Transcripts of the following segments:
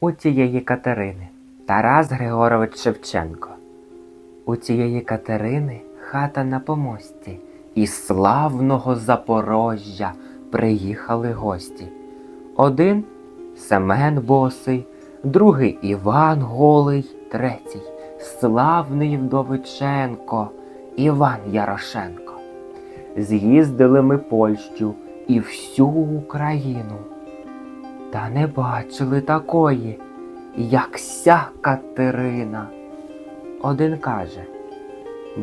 У цієї Катерини Тарас Григорович Шевченко. У цієї Катерини хата на помості, із славного Запорожжя приїхали гості. Один Семен Босий, другий Іван Голий, третій славний Вдовиченко, Іван Ярошенко. З'їздили ми Польщу і всю Україну. Та не бачили такої, як ся Катерина. Один каже: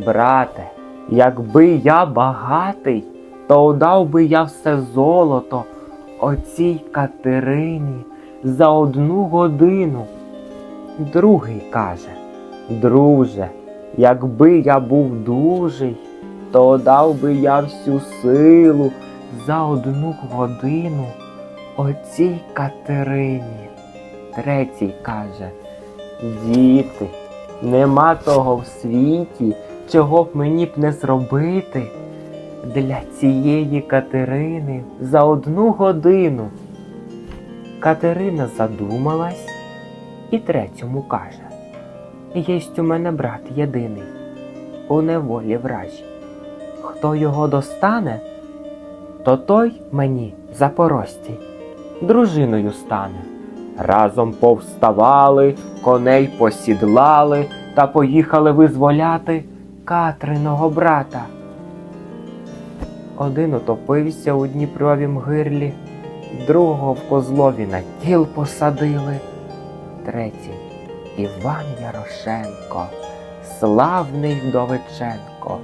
Брате, якби я багатий, то дав би я все золото оцій Катерині за одну годину. Другий каже: Друже, якби я був дужий, то дав би я всю силу за одну годину оцій Катерині. Третій каже: Діти, нема того в світі, чого б мені б не зробити для цієї Катерини за одну годину. Катерина задумалась і третьому каже: Єсть у мене брат єдиний, у неволі вражі. Хто його достане, то той мені запорожці дружиною стане. Разом повставали, коней посідлали та поїхали визволяти Катриного брата. Один утопився у Дніпровім гирлі, другого в козлові на тіл посадили, третій Іван Ярошенко, славний Вдовиченко,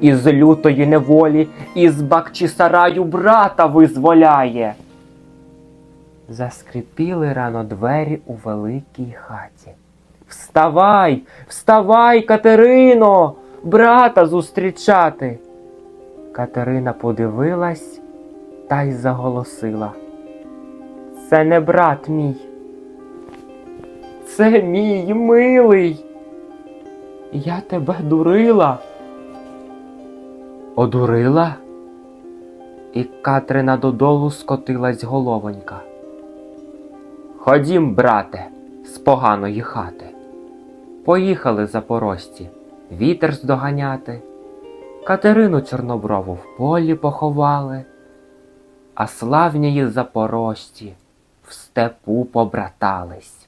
із лютої неволі, із Бакчисараю брата визволяє. Заскрипіли рано двері у великій хаті. Вставай, вставай, Катерино, брата зустрічати. Катерина подивилась та й заголосила. Це не брат мій. Це мій милий. Я тебе дурила. Одурила? І Катрина додолу скотилась головонька. Ходім, брате, з поганої хати. Поїхали запорожці, вітер здоганяти. Катерину Чорноброву в полі поховали, а славнії запорожці в степу побратались.